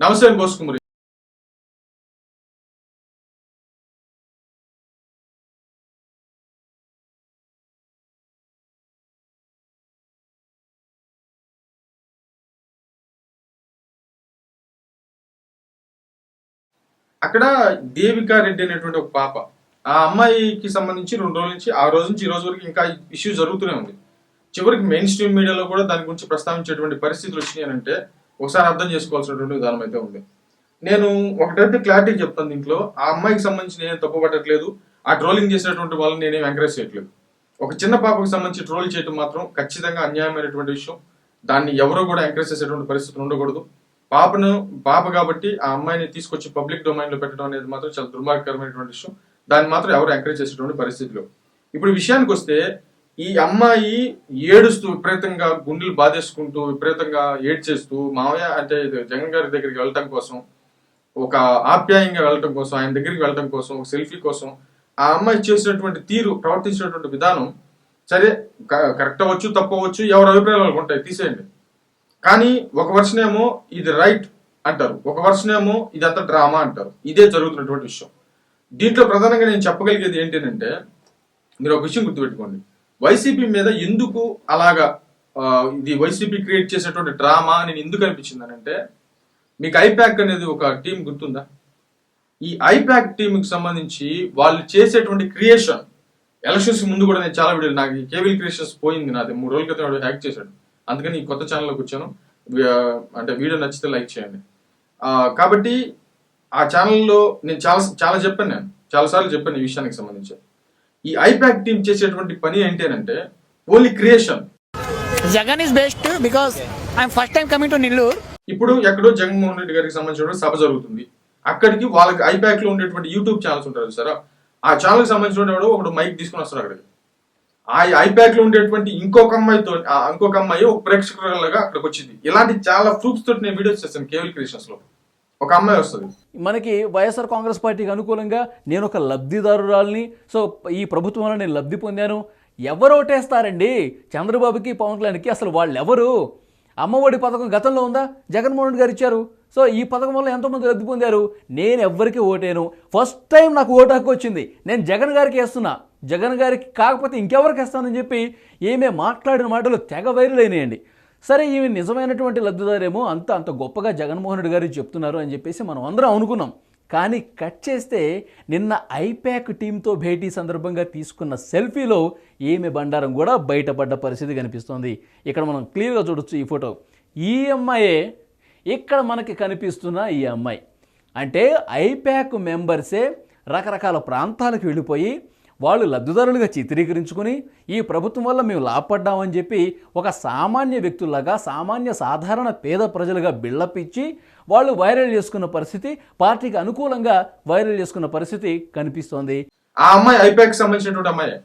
నమస్తే కోసుకుమరి అక్కడ దేవికా రెడ్డి అనేటువంటి ఒక పాప. ఆ అమ్మాయికి సంబంధించి రెండు రోజుల నుంచి ఆ రోజు నుంచి ఈ రోజు వరకు ఇంకా ఇష్యూ జరుగుతూనే ఉంది. చివరికి మెయిన్ స్ట్రీమ్ మీడియాలో కూడా దాని గురించి ప్రస్తావించేటువంటి పరిస్థితులు వచ్చినాయి అంటే ఒకసారి అర్థం చేసుకోవాల్సినటువంటి విధానం అయితే ఉంది. నేను ఒకటైతే క్లారిటీ చెప్తాను దీంట్లో. ఆ అమ్మాయికి సంబంధించి నేను తప్పు పట్టట్లేదు. ఆ ట్రోలింగ్ చేసినటువంటి వాళ్ళని నేనేం ఎంకరేజ్ చేయట్లేదు. ఒక చిన్న పాపకు సంబంధించి ట్రోల్ చేయడం మాత్రం ఖచ్చితంగా అన్యాయమైనటువంటి విషయం. దాన్ని ఎవరో కూడా ఎంకరేజ్ చేసేటువంటి పరిస్థితులు ఉండకూడదు. పాపను పాప కాబట్టి ఆ అమ్మాయిని తీసుకొచ్చి పబ్లిక్ డొమైన్లో పెట్టడం అనేది మాత్రం చాలా దుర్మార్గకరమైనటువంటి విషయం. దాన్ని మాత్రం ఎవరు ఎంకరేజ్ చేసేటువంటి పరిస్థితిలో. ఇప్పుడు విషయానికి వస్తే ఈ అమ్మాయి ఏడుస్తూ విపరీతంగా గుండెలు బాధేసుకుంటూ విపరీతంగా ఏడ్చేస్తూ మామయ్య అంటే ఇది జగన్ గారి దగ్గరికి వెళ్ళటం కోసం ఒక ఆప్యాయంగా వెళ్ళటం కోసం ఆయన దగ్గరికి వెళ్ళటం కోసం ఒక సెల్ఫీ కోసం ఆ అమ్మాయి చేసినటువంటి తీరు ప్రవర్తించినటువంటి విధానం సరే కరెక్ట్ అవ్వచ్చు తప్పవచ్చు ఎవరి అభిప్రాయాలు ఉంటాయి తీసేయండి. కానీ ఒక వర్షనేమో ఇది రైట్ అంటారు ఒక వర్షనేమో ఇదంతా డ్రామా అంటారు. ఇదే జరుగుతున్నటువంటి విషయం. దీంట్లో ప్రధానంగా నేను చెప్పగలిగేది ఏంటంటే మీరు ఒక విషయం గుర్తుపెట్టుకోండి. వైసీపీ మీద ఎందుకు అలాగా ఇది వైసీపీ క్రియేట్ చేసేటువంటి డ్రామా నేను ఎందుకు అనిపించింది అంటే మీకు ఐప్యాక్ అనేది ఒక టీం గుర్తుందా? ఈ ఐప్యాక్ టీంకి సంబంధించి వాళ్ళు చేసేటువంటి క్రియేషన్ ఎలక్షన్స్ ముందు కూడా నేను చాలా వీడియోలు నాకు ఈ కేబుల్ క్రియేషన్స్ పోయింది నాది మూడు రోజుల క్రితం హ్యాక్ చేశాడు. అందుకని కొత్త ఛానల్లోకి వచ్చాను. అంటే వీడియో నచ్చితే లైక్ చేయండి. కాబట్టి ఆ ఛానల్లో నేను చాలా చాలా చెప్పాను నేను చాలాసార్లు చెప్పాను ఈ విషయానికి సంబంధించి. ఈ ఐప్యాక్ టీం చేసేటువంటి పని ఏంటి అంటే only creation. Jagan is best because I'm first time coming to Nillur. ఇప్పుడు ఎక్కడో జగన్మోహన్ రెడ్డి గారికి సంబంధించిన సభ జరుగుతుంది. అక్కడికి వాళ్ళకి ఐప్యాక్లో ఉండేటువంటి యూట్యూబ్ ఛానల్స్ ఉంటారు సార్ ఆ ఛానల్ సంబంధించిన వాడు ఒకడు మైక్ తీసుకుని వస్తారు అక్కడికి. ఆ ఐప్యాక్లో ఉండేటువంటి ఇంకొక అమ్మాయితో ఇంకొక అమ్మాయి ఒక ప్రేక్షకురాలుగా అక్కడికి వచ్చింది. ఇలాంటి చాలా ప్రూఫ్స్ తోటి నేను వీడియోస్ చేస్తాను కేవల్ క్రియేషన్స్లో. ఒక అమ్మాయి వస్తుంది. మనకి వైఎస్ఆర్ కాంగ్రెస్ పార్టీకి అనుకూలంగా నేను ఒక లబ్ధిదారురాల్ని సో ఈ ప్రభుత్వం వల్ల నేను లబ్ధి పొందాను. ఎవరు ఓటేస్తారండి? చంద్రబాబుకి పవన్ కళ్యాణ్కి అసలు వాళ్ళు ఎవరు అమ్మఒడి పథకం గతంలో ఉందా? జగన్మోహన్ రెడ్డి గారు ఇచ్చారు. సో ఈ పథకం వల్ల ఎంతోమంది లబ్ధి పొందారు? నేను ఎవ్వరికి ఓటేను ఫస్ట్ టైం నాకు ఓటు హక్కు వచ్చింది. నేను జగన్ గారికి వేస్తున్నా. జగన్ గారికి కాకపోతే ఇంకెవరికి వేస్తానని చెప్పి ఏమే మాట్లాడిన మాటలు తెగ వైరులైనాయండి సరే ఈమె నిజమైనటువంటి లబ్ధిదారేమో అంత అంత గొప్పగా జగన్మోహన్ రెడ్డి గారు చెప్తున్నారు అని చెప్పేసి మనం అందరం అనుకున్నాం. కానీ కట్ చేస్తే నిన్న ఐప్యాక్ టీంతో భేటీ సందర్భంగా తీసుకున్న సెల్ఫీలో ఈమె బండారం కూడా బయటపడ్డ పరిస్థితి కనిపిస్తోంది. ఇక్కడ మనం క్లియర్గా చూడొచ్చు ఈ ఫోటో. ఈ అమ్మాయే ఇక్కడ మనకి కనిపిస్తున్న ఈ అమ్మాయి. అంటే ఐప్యాక్ మెంబర్సే రకరకాల ప్రాంతాలకు వెళ్ళిపోయి వాళ్ళు లబ్ధిదారులుగా చిత్రీకరించుకొని ఈ ప్రభుత్వం వల్ల మేము లాభపడ్డామని చెప్పి ఒక సామాన్య వ్యక్తుల్లాగా సామాన్య సాధారణ పేద ప్రజలుగా బిల్డప్ ఇచ్చి వాళ్ళు వైరల్ చేసుకున్న పరిస్థితి పార్టీకి అనుకూలంగా వైరల్ చేసుకున్న పరిస్థితి కనిపిస్తోంది. ఆ అమ్మాయి ఐప్యాక్ సంబంధించినటువంటి అమ్మాయి.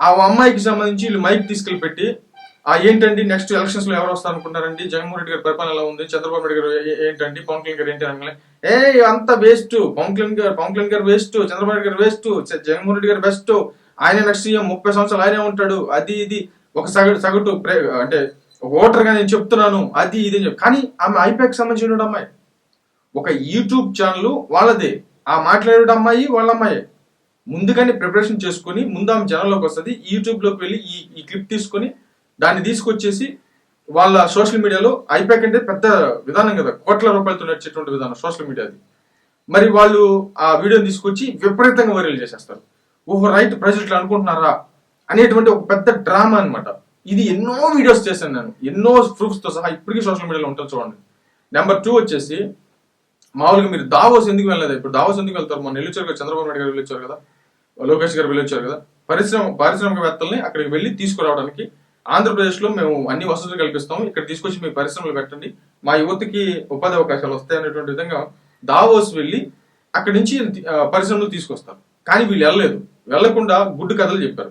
ఆ అమ్మాయికి సంబంధించి వీళ్ళు మైక్ తీసుకెళ్ళి పెట్టి ఆ ఏంటండి? నెక్స్ట్ ఎలక్షన్స్లో ఎవరు వస్తారు అనుకుంటారండి జగన్మోహన్ రెడ్డి గారి పరిపాలన ఎలా ఉంది? చంద్రబాబు నాయుడు గారు ఏంటండి? పవన్ కళ్యాణ్ గారు ఏంటి అనగానే ఏ అంత వేస్ట్ పవన్ కళ్యాణ్ గారు పవన్ కళ్యాణ్ గారు వేస్ట్ చంద్రబాబు నాయుడు గారు వేస్ట్ జగన్మోహన్ రెడ్డి గారు బెస్ట్ ఆయన నెక్స్ట్ సీఎం ముప్పై సంవత్సరాలు ఆయనే ఉంటాడు. అది ఇది ఒక సగటు సగటు అంటే ఒక ఓటర్గా నేను చెప్తున్నాను. అది ఇది అని చెప్పి. కానీ ఆమె ఐపాక్ సంబంధించిన అమ్మాయి. ఒక యూట్యూబ్ ఛానల్ వాళ్ళదే. ఆ మాట్లాడే అమ్మాయి వాళ్ళ అమ్మాయి. ముందుగానే ప్రిపరేషన్ చేసుకొని ముందు ఆమె ఛానల్లోకి వస్తుంది. యూట్యూబ్లోకి వెళ్ళి ఈ ఈ క్లిప్ తీసుకొని దాన్ని తీసుకొచ్చేసి వాళ్ళ సోషల్ మీడియాలో ఐపాక్ అంటే పెద్ద విధానం కదా. కోట్ల రూపాయలతో నడిచేటువంటి విధానం సోషల్ మీడియాది. మరి వాళ్ళు ఆ వీడియోని తీసుకొచ్చి విపరీతంగా వైరల్ చేసేస్తారు. ఓహో రైట్ ప్రజలు ఇట్లా అనుకుంటున్నారా? అనేటువంటి ఒక పెద్ద డ్రామా అనమాట ఇది ఎన్నో వీడియోస్ చేశాను నేను. ఎన్నో ప్రూఫ్స్తో సహా ఇప్పటికీ సోషల్ మీడియాలో ఉంటుంది చూడండి. నెంబర్ టూ వచ్చేసి మామూలుగా మీరు దావోస్ ఎందుకు వెళ్ళలేదు? ఇప్పుడు దావోస్ ఎందుకు వెళ్తారు? మొన్న వెళ్ళొచ్చారు కదా చంద్రబాబు నాయుడు గారు వెళ్ళొచ్చారు కదా లోకేష్ గారు వెళ్ళొచ్చారు కదా. పరిశ్రమ పారిశ్రామికవేత్తల్ని అక్కడికి వెళ్ళి తీసుకురావడానికి ఆంధ్రప్రదేశ్లో మేము అన్ని వసతులు కల్పిస్తాం ఇక్కడ తీసుకొచ్చి మీ పరిశ్రమలు పెట్టండి. మా యువతకి ఉపాధి అవకాశాలు వస్తాయి అనేటువంటి విధంగా దావోస్ వెళ్ళి అక్కడి నుంచి పరిశ్రమలు తీసుకొస్తారు. కానీ వీళ్ళు వెళ్ళలేదు. వెళ్ళకుండా గుడ్డు కథలు చెప్పారు.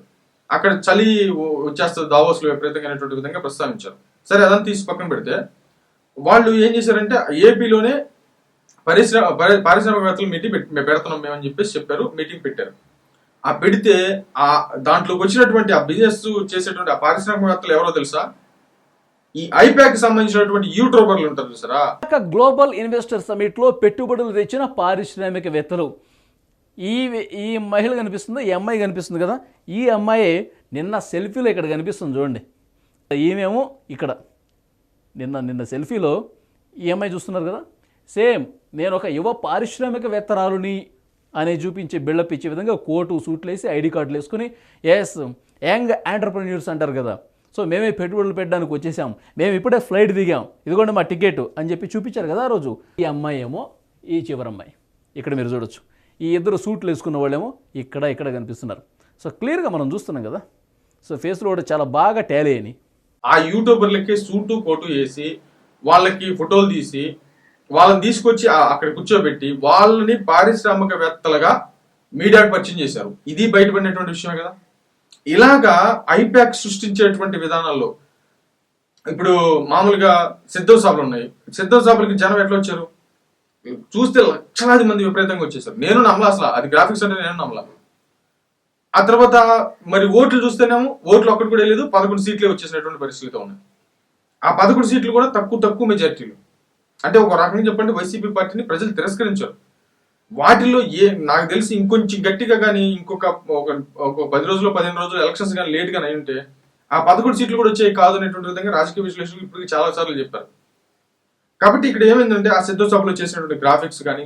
అక్కడ చలి వచ్చేస్తుంది దావోస్లో విపరీతంగా అనేటువంటి విధంగా ప్రస్తావించారు. సరే అదంతా తీసి పక్కన పెడితే వాళ్ళు ఏం చేశారంటే ఏపీలోనే పరిశ్రమ పరి- పారిశ్రామికవేత్తలు మీటింగ్ పెట్టి పెడుతున్నాం మేము అని చెప్పేసి చెప్పారు మీటింగ్ పెట్టారు. ఆ పెడితే ఆ దాంట్లోకి వచ్చినటువంటి ఆ బిజినెస్ చేసేటువంటి ఆ పారిశ్రామికవేత్తలు ఎవరో తెలుసా? ఈ ఐపాక్ సంబంధించినటువంటి యూట్యూబర్లు ఉంటారు చూసారా గ్లోబల్ ఇన్వెస్టర్ సమిట్లో పెట్టుబడులు తెచ్చిన పారిశ్రామికవేత్తలు. ఈ ఈ మహిళ కనిపిస్తుంది ఈ అమ్మాయి కనిపిస్తుంది కదా? ఈ అమ్మాయి నిన్న సెల్ఫీలో ఇక్కడ కనిపిస్తుంది చూడండి. ఈమెమో ఇక్కడ. నిన్న నిన్న సెల్ఫీలో ఈ అమ్మాయి చూస్తున్నారు కదా? సేమ్ నేను ఒక యువ పారిశ్రామికవేత్తరాలుని అని చూపించే బిల్డప్ ఇచ్చే విధంగా కోటు సూట్లు వేసి ఐడి కార్డులు వేసుకుని ఎస్ యంగ్ ఆంటర్ప్రెన్యూర్స్ అంటారు కదా. సో మేమే పెట్టుబడులు పెట్టడానికి వచ్చేసాం. మేము ఇప్పుడే ఫ్లైట్ దిగాం. ఇదిగోండి మా టికెట్ అని చెప్పి చూపించారు కదా ఆ రోజు. ఈ అమ్మాయి ఏమో ఈ చివరి అమ్మాయి. ఇక్కడ మీరు చూడొచ్చు. ఈ ఇద్దరు సూట్లు వేసుకున్న వాళ్ళేమో ఇక్కడ ఇక్కడ కనిపిస్తున్నారు. సో క్లియర్గా మనం చూస్తున్నాం కదా. సో ఫేస్లో కూడా చాలా బాగా టాలీ అయినాయి. ఆ యూట్యూబర్లకి సూటు కోటు వేసి వాళ్ళకి ఫోటోలు తీసి వాళ్ళని తీసుకొచ్చి అక్కడ కూర్చోబెట్టి వాళ్ళని పారిశ్రామికవేత్తలుగా మీడియాకు పరిచయం చేశారు. ఇది బయటపడినటువంటి విషయమే కదా. ఇలాగా ఐపాక్ సృష్టించేటువంటి విధానాల్లో ఇప్పుడు మామూలుగా సిద్ధం సభలు ఉన్నాయి. సిద్ధం సభలకి జనం ఎట్లా వచ్చారు? చూస్తే లక్షలాది మంది విపరీతంగా వచ్చేసారు. నేను నమ్మలా అసలు. అది గ్రాఫిక్స్ అంటే నేను నమ్మలా. ఆ తర్వాత మరి ఓట్లు చూస్తేనేమో ఓట్లు ఒక్కటి కూడా లేదు పదకొండు సీట్లే వచ్చేసినటువంటి పరిస్థితితో ఉన్నాయి. ఆ పదకొండు సీట్లు కూడా తక్కువ తక్కువ మెజార్టీలు అంటే ఒక రకంగా చెప్పండి వైసీపీ పార్టీని ప్రజలు తిరస్కరించారు. వాటిలో ఏ నాకు తెలిసి ఇంకొంచెం గట్టిగా కానీ ఇంకొక ఒక ఒక పది రోజులు పదిహేను రోజులు ఎలక్షన్స్ కానీ లేట్ కానీ అయి ఉంటే ఆ పదకొండు సీట్లు కూడా వచ్చాయి కాదు అనేటువంటి విధంగా రాజకీయ విశ్లేషకులు ఇప్పటికి చాలా సార్లు చెప్పారు. కాబట్టి ఇక్కడ ఏమైందంటే ఆ సిద్ధ సభలో చేసినటువంటి గ్రాఫిక్స్ కానీ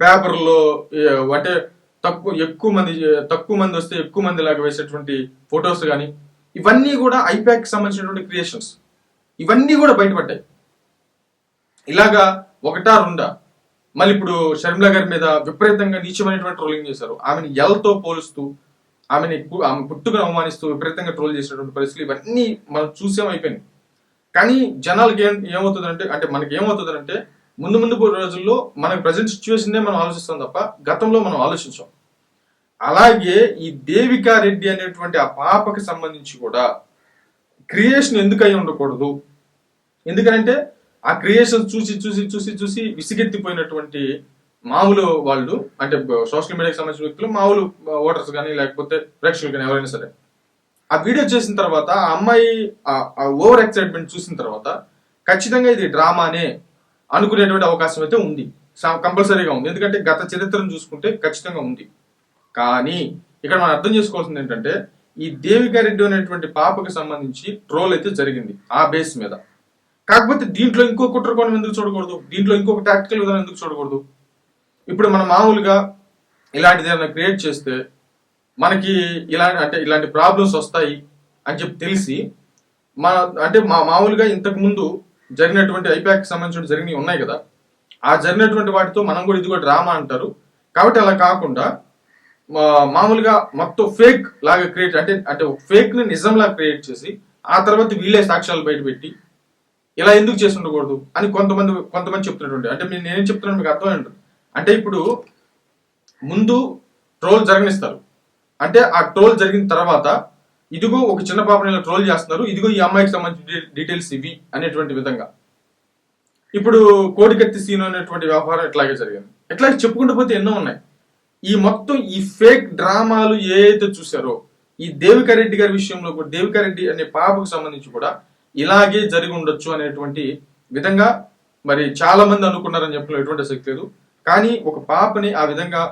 పేపర్లో అంటే తక్కువ ఎక్కువ మంది తక్కువ మంది వస్తే ఎక్కువ మంది లాగా వేసేటువంటి ఫొటోస్ కానీ ఇవన్నీ కూడా ఐపాక్ సంబంధించినటువంటి క్రియేషన్స్ ఇవన్నీ కూడా బయటపడ్డాయి. ఇలాగా ఒకటా రెండా? మళ్ళీ ఇప్పుడు షర్మిల గారి మీద విపరీతంగా నీచమైనటువంటి ట్రోలింగ్ చేశారు. ఆమెను ఎల్తో పోలుస్తూ ఆమెని ఆమె పుట్టుకను అవమానిస్తూ విపరీతంగా ట్రోల్ చేసినటువంటి పరిస్థితులు ఇవన్నీ మనం చూసాం అయిపోయింది కానీ జనాలకి ఏం ఏమవుతుందంటే అంటే మనకి ఏమవుతుందంటే ముందు ముందు రోజుల్లో మనకి ప్రజెంట్ సిచ్యువేషన్నే మనం ఆలోచిస్తాం తప్ప గతంలో మనం ఆలోచించాం. అలాగే ఈ దేవికా రెడ్డి అనేటువంటి ఆ పాపకి సంబంధించి కూడా క్రియేషన్ ఎందుకు అయి ఉండకూడదు? ఎందుకంటే ఆ క్రియేషన్ చూసి చూసి చూసి చూసి విసిగెత్తిపోయినటువంటి మామూలు వాళ్ళు అంటే సోషల్ మీడియాకి సంబంధించిన వ్యక్తులు మామూలు ఓటర్స్ కానీ లేకపోతే ప్రేక్షకులు కానీ ఎవరైనా సరే. ఆ వీడియో చేసిన తర్వాత ఆ అమ్మాయి ఆ ఓవర్ ఎక్సైట్మెంట్ చూసిన తర్వాత ఖచ్చితంగా ఇది డ్రామానే అనుకునేటువంటి అవకాశం అయితే ఉంది. కంపల్సరీగా ఉంది. ఎందుకంటే గత చరిత్రను చూసుకుంటే ఖచ్చితంగా ఉంది. కానీ ఇక్కడ మనం అర్థం చేసుకోవాల్సింది ఏంటంటే ఈ దేవికారెడ్డి అనేటువంటి పాపకు సంబంధించి ట్రోల్ అయితే జరిగింది ఆ బేస్ మీద. కాకపోతే దీంట్లో ఇంకో కుట్రకోణం ఎందుకు చూడకూడదు? దీంట్లో ఇంకొక టాక్టికల్ విధానం ఎందుకు చూడకూడదు? ఇప్పుడు మనం మామూలుగా ఇలాంటిది ఏమైనా క్రియేట్ చేస్తే మనకి ఇలాంటి అంటే ఇలాంటి ప్రాబ్లమ్స్ వస్తాయి అని చెప్పి తెలిసి మా అంటే మా మామూలుగా ఇంతకు ముందు జరిగినటువంటి ఐపాక్ సంబంధించిన జరిగినవి ఉన్నాయి కదా? ఆ జరిగినటువంటి వాటితో మనం కూడా ఇది కూడా డ్రామా అంటారు. కాబట్టి అలా కాకుండా మా- మామూలుగా మొత్తం ఫేక్ లాగా క్రియేట్ అంటే అంటే ఫేక్ని నిజంలా క్రియేట్ చేసి ఆ తర్వాత వీళ్ళే సాక్ష్యాలు బయట పెట్టి ఇలా ఎందుకు చేసి ఉండకూడదు అని కొంతమంది కొంతమంది చెప్తున్నటువంటి అంటే మీరు నేనేం చెప్తున్నాను మీకు అర్థమై ఉంటుంది అంటే ఇప్పుడు ముందు ట్రోల్ జరగనిస్తారు. అంటే ఆ ట్రోల్ జరిగిన తర్వాత ఇదిగో ఒక చిన్న పాపని ఇలా ట్రోల్ చేస్తున్నారు ఇదిగో ఈ అమ్మాయికి సంబంధించిన డీటెయిల్స్ ఇవి అనేటువంటి విధంగా. ఇప్పుడు కోడికత్తి సీన్ అనేటువంటి వ్యవహారం ఇట్లాగే జరిగింది. ఇట్లాగే చెప్పుకుంటూ పోతే ఎన్నో ఉన్నాయి. ఈ మొత్తం ఈ ఫేక్ డ్రామాలు ఏదైతే చూసారో ఈ దేవికారెడ్డి గారి విషయంలో కూడా దేవికారెడ్డి అనే పాపకు సంబంధించి కూడా ఇలాగే జరిగి ఉండొచ్చు అనేటువంటి విధంగా మరి చాలా మంది అనుకున్నారని చెప్పడం ఎటువంటి శక్తి లేదు. కానీ ఒక పాపని ఆ విధంగా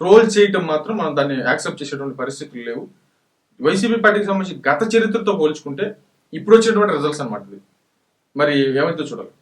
ట్రోల్ చేయటం మాత్రం మనం దాన్ని యాక్సెప్ట్ చేసేటువంటి పరిస్థితులు లేవు. వైసీపీ పార్టీకి సంబంధించి గత చరిత్రతో పోల్చుకుంటే ఇప్పుడు వచ్చినటువంటి రిజల్ట్స్ అనమాట ఇది మరి ఏమైతే చూడాలి.